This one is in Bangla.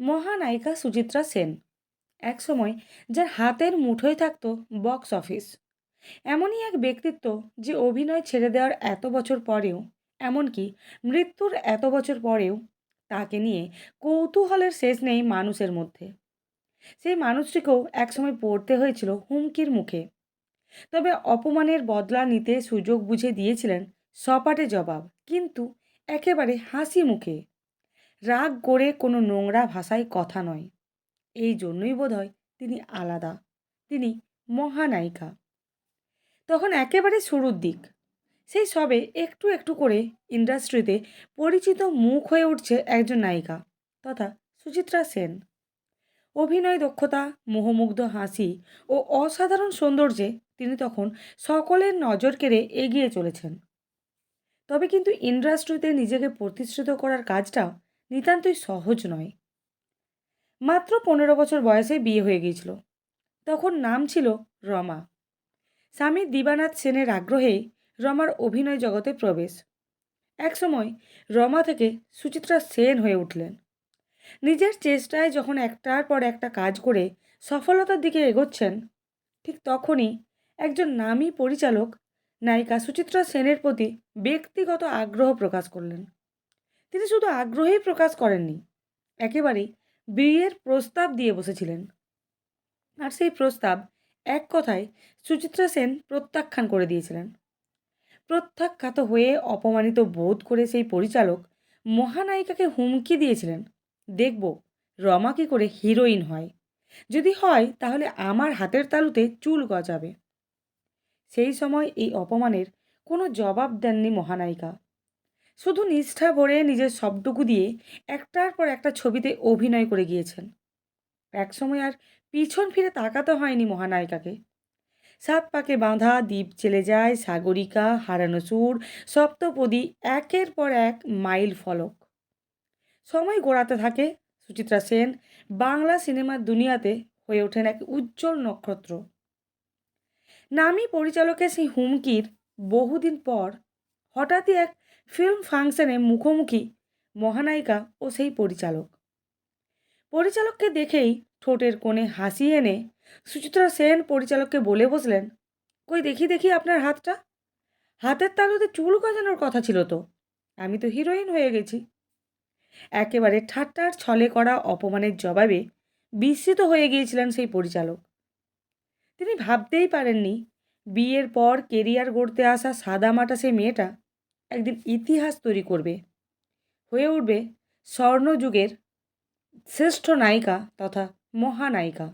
মহানায়িকা সুচিত্রা সেন। একসময় যার হাতের মুঠোয় থাকত বক্স অফিস। এমনই এক ব্যক্তিত্ব যে অভিনয় ছেড়ে দেওয়ার এত বছর পরেও, এমনকি মৃত্যুর এত বছর পরেও তাকে নিয়ে কৌতূহলের শেষ নেই মানুষের মধ্যে। সেই মানুষটিকেও একসময় পড়তে হয়েছিল হুমকির মুখে। তবে অপমানের বদলা নিতে সুযোগ বুঝে দিয়েছিলেন সপাটে জবাব, কিন্তু একেবারে হাসি মুখে। রাগ করে কোনো নোংরা ভাষায় কথা নয়। এই জন্যই বোধহয় তিনি আলাদা। তিনি মহানায়িকা। তখন একেবারে শুরুর দিক। সেই সবে একটু একটু করে ইন্ডাস্ট্রিতে পরিচিত মুখ হয়ে উঠছে একজন নায়িকা তথা সুচিত্রা সেন। অভিনয় দক্ষতা, মোহমুগ্ধ হাসি ও অসাধারণ সৌন্দর্যে তিনি তখন সকলের নজর কেড়ে এগিয়ে চলেছেন। তবে কিন্তু ইন্ডাস্ট্রিতে নিজেকে প্রতিষ্ঠিত করার কাজটাও নিতান্তই সহজ নয়। মাত্র পনেরো বছর বয়সে বিয়ে হয়ে গিয়েছিল। তখন নাম ছিল রমা। স্বামী দিবানাথ সেনের আগ্রহে রমার অভিনয় জগতে প্রবেশ। একসময় রমা থেকে সুচিত্রা সেন হয়ে উঠলেন। নিজের চেষ্টায় যখন একটার পর একটা কাজ করে সফলতার দিকে এগোচ্ছেন, ঠিক তখনই একজন নামী পরিচালক নায়িকা সুচিত্রা সেনের প্রতি ব্যক্তিগত আগ্রহ প্রকাশ করলেন। তিনি শুধু আগ্রহেই প্রকাশ করেননি, একেবারেই বিয়ের প্রস্তাব দিয়ে বসেছিলেন। আর সেই প্রস্তাব এক কথায় সুচিত্রা সেন প্রত্যাখ্যান করে দিয়েছিলেন। প্রত্যাখ্যাত হয়ে অপমানিত বোধ করে সেই পরিচালক মহানায়িকাকে হুমকি দিয়েছিলেন। দেখব, রমা কী করে হিরোইন হয়। যদি হয়, তাহলে আমার হাতের তালুতে চুল গজাবে। সেই সময় এই অপমানের কোনো জবাব দেননি মহানায়িকা। শুধু নিষ্ঠা ভরে নিজের সবটুকু দিয়ে একটার পর একটা ছবিতে অভিনয় করে গিয়েছেন। একসময় আর পিছন ফিরে তাকাতে হয়নি মহানায়িকাকে। সাত পাকে বাঁধা দ্বীপ চলে যায়, সাগরিকা, হারানো সুর, সপ্তপদী একের পর এক মাইল ফলক। সময় গোড়াতে থাকে সুচিত্রা সেন, বাংলা সিনেমার দুনিয়াতে হয়ে ওঠেন এক উজ্জ্বল নক্ষত্র। নামী পরিচালকের সেই হুমকির বহুদিন পর হঠাৎই এক ফিল্ম ফাংশনে মুখোমুখি মহানায়িকা ও সেই পরিচালক। পরিচালককে দেখেই ঠোঁটের কোণে হাসি এনে সুচিত্রা সেন পরিচালককে বলে বসলেন, কই দেখি দেখি আপনার হাতটা। হাতের তালুতে চুল গজানোর কথা ছিল তো, আমি তো হিরোইন হয়ে গেছি। একেবারে ঠাট্টার ছলে করা অপমানের জবাবে বিস্মিত হয়ে গিয়েছিলেন সেই পরিচালক। তিনি ভাবতেই পারেননি বিয়ের পর কেরিয়ার গড়তে আসা সাদামাটা সেই মেয়েটা একদিন ইতিহাস তৈরি করবে। হয়ে উঠবে স্বর্ণযুগের শ্রেষ্ঠ নায়িকা তথা মহানায়িকা।